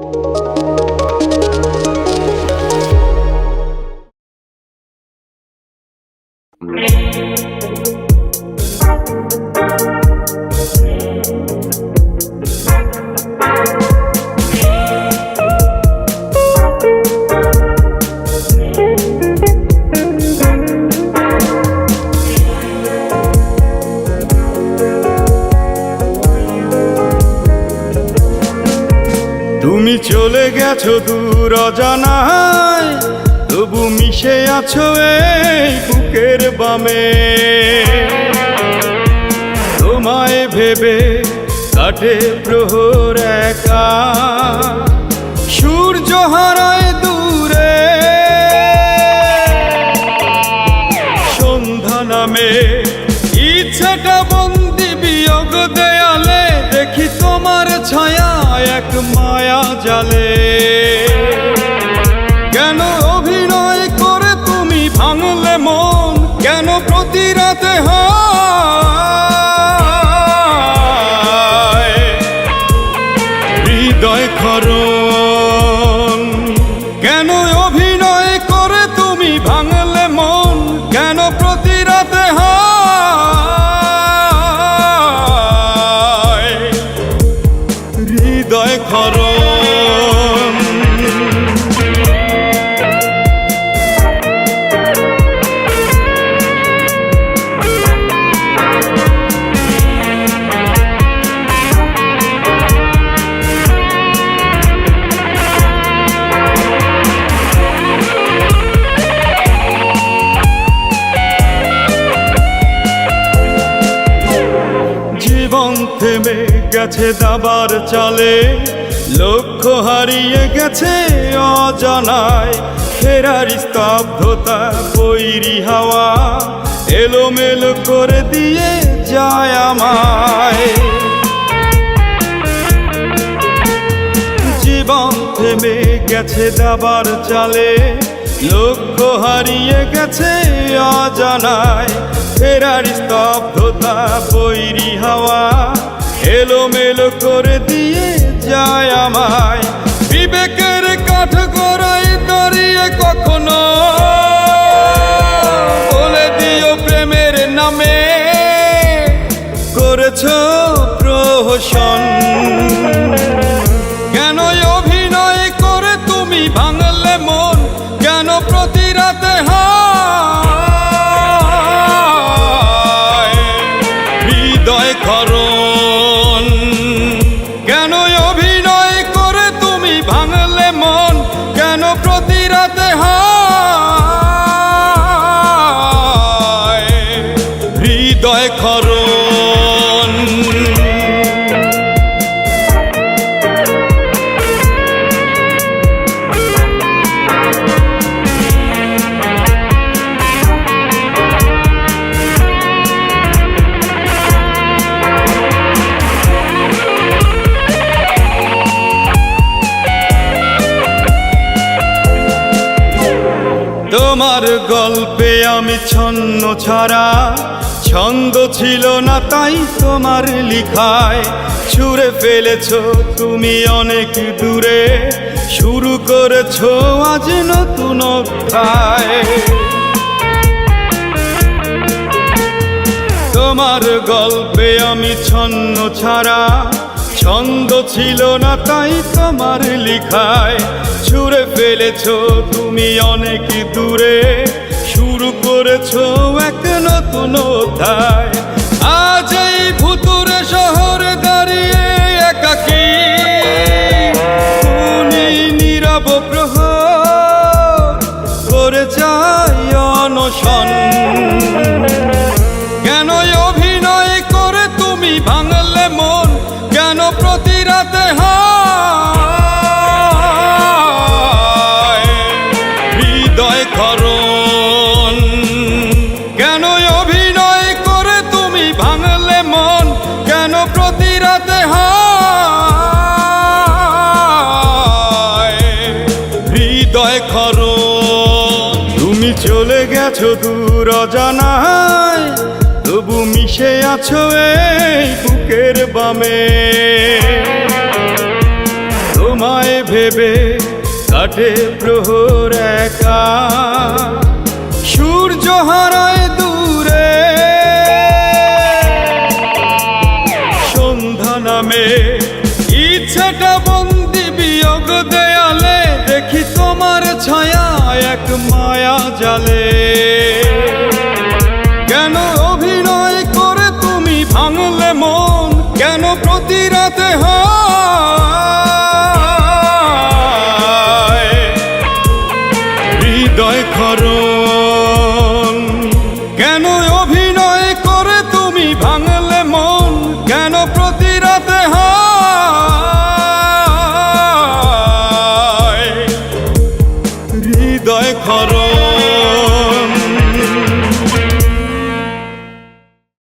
তুমি চলে গেছো দূর অজানায়, তবু মিশে আছো এই বুকের বামে। তোমায় ভেবে কাটে প্রহর একা। সূর্য হারায় প্রতি রাতে হৃদয় খরণ। কেন অভিনয় করে তুমি ভাঙলে মন? কেন প্রতি রাতে হৃদয় খরণ। গেছে দাবার চালে, লক্ষ্য হারিয়ে গেছে অজানায়। ফেরার স্তব্ধতা, বৈরি হাওয়া এলোমেলো করে দিয়ে যায় আমায়। জীবন থেমে গেছে দাবার চালে, লক্ষ্য হারিয়ে গেছে অজানায়। ফেরার স্তব্ধতা করে হৃদয় খরণ। তোমার গল্পে আমি ছন্ন ছাড়া ছন্দ ছিল না তাই তোমার লিখায়। ছুঁড়ে ফেলেছ তুমি অনেক দূরে। শুরু করেছ আজ নতুন তোমার গল্পে আমি ছন্ন ছাড়া, ছন্দ ছিল না তাই তোমার লিখায়। ছুঁড়ে ফেলেছ তুমি অনেক দূরে। শুরু করেছ এক খরণ তুমি চলে গেছো দূর অজানায়, তবু মিশে আছো এই বুকের বামে। তোমায় ভেবে কাটে প্রহর একা। সূর্য হারায় দূরে। সন্ধ্যা নামে ইচ্ছাটা প্রতি